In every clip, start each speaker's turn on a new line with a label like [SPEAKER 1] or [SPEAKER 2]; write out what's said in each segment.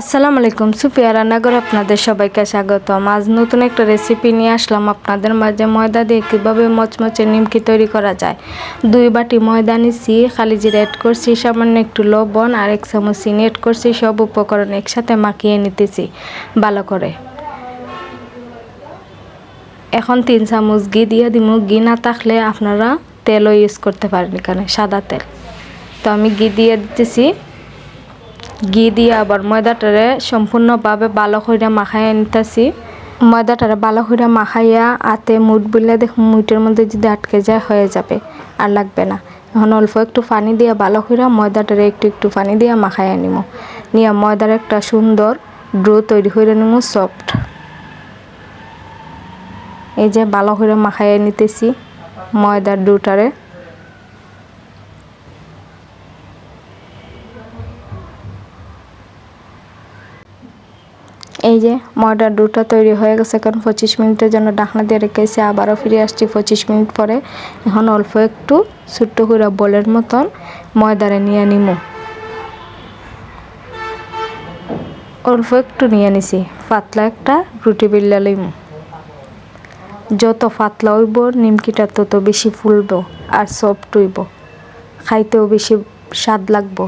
[SPEAKER 1] আসসালামু আলাইকুম। সুপিয়া রান্নাঘর আপনাদের সবাইকে স্বাগত আজ নতুন একটা রেসিপি নিয়ে আসলাম আপনাদের মাঝে। ময়দা দিয়ে কীভাবে মচমচে নিমকি তৈরি করা যায়? দুই বাটি ময়দা নিচ্ছি খালি জিরা অ্যাড করছি, সামান্য একটু লবণ আর এক চামচ চিনি অ্যাড করছি, সব উপকরণ একসাথে মাখিয়ে নিতেছি। ভালো করে। এখন তিন চামচ ঘি দিয়ে দিব ঘি না থাকলে আপনারা তেলও ইউজ করতে পারেন এখানে, সাদা তেল। তো আমি ঘি দিয়ে দিতেছি। ঘি দিয়ে আবার ময়দাটারে সম্পূর্ণভাবে ভালো করে মাখাইয়া নিতেছি ময়দাটারে ভালো করে মাখাইয়া আতে মুট বুলে দেখ মুটের মধ্যে যদি আটকে যায় হয়ে যাবে, আর লাগবে না। এখন অল্প একটু পানি দিয়ে ভালো করে ময়দাটারে একটু একটু পানি দিয়ে মাখাইয়া নিব নিয়ে ময়দার একটা সুন্দর ড্রো তৈরি করে নিব সফট। এই যে ভালো করে মাখাইয়া নিতেছি ময়দার ডোটারে এই যে ময়দার ডোটা তৈরি হয়ে গেছে, এখন পঁচিশ মিনিটের জন্য ডাকনা দিয়ে রেখেছি, আবারও ফিরে আসছি পঁচিশ মিনিট পরে। এখন অল্প একটু ছোট্ট করে বলের মতন ময়দারে নিয়ে নিমু। অল্প একটু নিয়ে নিছি, পাতলা একটা রুটি বিল্লা লইমু। যত পাতলা হইব, নিমকিটা তত বেশি ফুলব আর সফট হইব। খাইতেও বেশি স্বাদ লাগবো।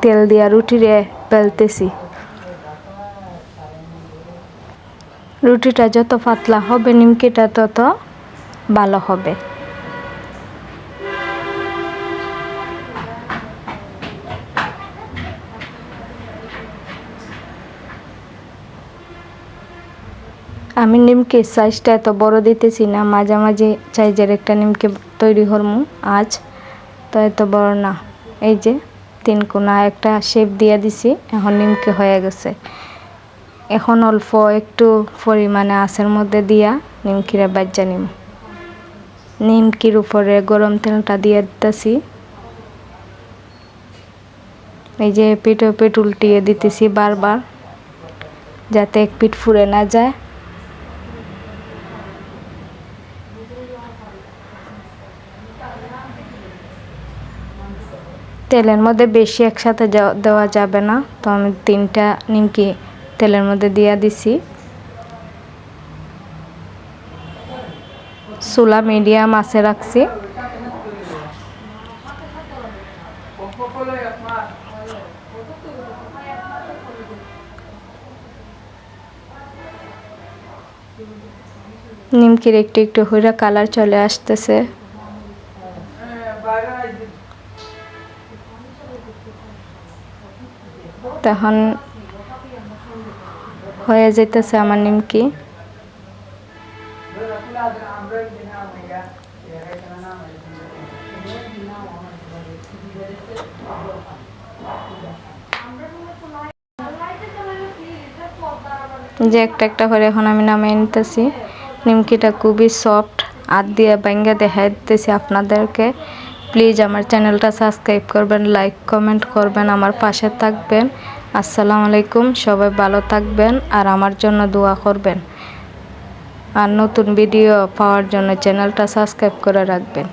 [SPEAKER 1] তেল দিয়া রুটিরে বেলতেছি রুটিটা যত পাতলা হবে, নিমকিটা তত ভালো হবে। আমি নিমকির সাইজটা এত বড় দিতেছি না, মাঝামাঝি সাইজের একটা নিমকি তৈরি হরমু আজ, তো এত বড় না। এই যে তিন কোনা একটা শেপ দিয়ে দিছি, এখন নিমকি হয়ে গেছে। এখন অল্প একটু পরিমাণে আঁচের মধ্যে দিয়া নিমকিরা বাজ্যা নিম। নিমকির উপরে গরম তেলটা দিয়ে দিতেছি। এই যে পিঠে পিঠ উল্টিয়ে দিতেছি বারবার, যাতে এক পিঠ ফুরে না যায়। তেলের মধ্যে বেশি একসাথে দেওয়া যাবে না। তো আমি তিনটা নিমকি তেলের মধ্যে দিয়ে দিছি। চুলা মিডিয়াম আছে রাখছি। নিমকির একটু একটু হইরা কালার চলে আসতেছে। তখন হয়ে যেতেছে আমার নিমকি। যে একটা একটা করে এখন আমি নামিয়ে নিতেছি। নিমকিটা খুবই সফট আর দিয়ে ব্যাঙ্গে দেখাই দিতেছি আপনাদেরকে। প্লিজ আমার চ্যানেলটা সাবস্ক্রাইব করবেন, লাইক, কমেন্ট করবেন, আমার পাশে থাকবেন। আসসালামু আলাইকুম, সবাই ভালো থাকবেন আর আমার জন্য দোয়া করবেন। আর নতুন ভিডিও পাওয়ার জন্য চ্যানেলটা সাবস্ক্রাইব করে রাখবেন।